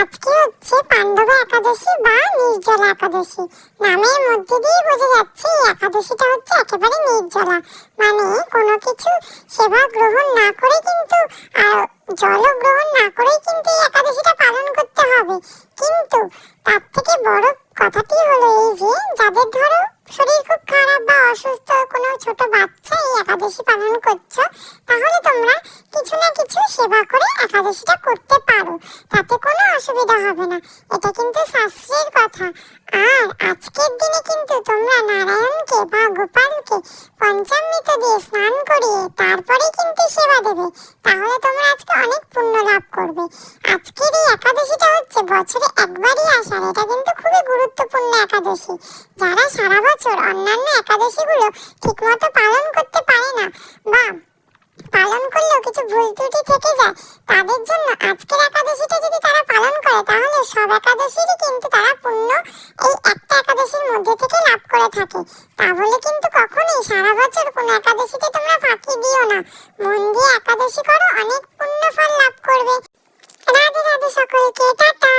আজকে হচ্ছে পাণ্ডব একাদশী বা নির্জলা একাদশী। নামের মধ্যে দিয়ে বোঝা যাচ্ছে এই একাদশীটা হচ্ছে একেবারে নির্জলা। মানে কোনো কিছু সেবা গ্রহণ না করে কিন্তু আর জল গ্রহণ না করেই কিন্তু এই একাদশীটা পালন করতে হবে। কিন্তু তার থেকে বড় কথাটি হলো এই যে, যাদের ধরো শরীর খুব খারাপ বা অসুস্থ কোনো ছোট বাচ্চা এই একাদশী পালন করছ, তাহলে তোমরা কিছু না কিছু সেবা করে একাদশীটা করতে পারো। তাতে অসুবিধা হবে না। এটা কিন্তু শাস্ত্রের কথা। আর আজকের দিনে কিন্তু তোমরা নারায়ণকে বা গোপালকে পঞ্চামৃত দিয়ে স্নান করিয়ে তারপরে কিন্তু সেবা দেবে। তাহলে তোমরা আজকে অনেক পুণ্য লাভ করবে। আজকের এই একাদশীটা হচ্ছে বছরে একবারই আসার এটা কিন্তু খুবই গুরুত্বপূর্ণ একাদশী। যারা সারা বছর অন্যান্য একাদশীগুলো ঠিকমতো পালন করতে পারে না বা পালন করলেও কিছু ভুল ত্রুটি থেকে যায়, তাদের জন্য আজকের একাদশীটা যদি তারা পালন করে তাহলে সব একাদশীরই কিন্তু তারা পুণ্য এই একটা একাদশীর মধ্যে থেকে লাভ করে থাকে। তাহলে কিন্তু কখনোই সারা বছর কোনো একাদশীতে তোমরা ফাঁকি দিও না। মন দিয়ে একাদশী করো, অনেক পুণ্য ফল লাভ করবে। রাধে রাধে সকলকে, টাটা!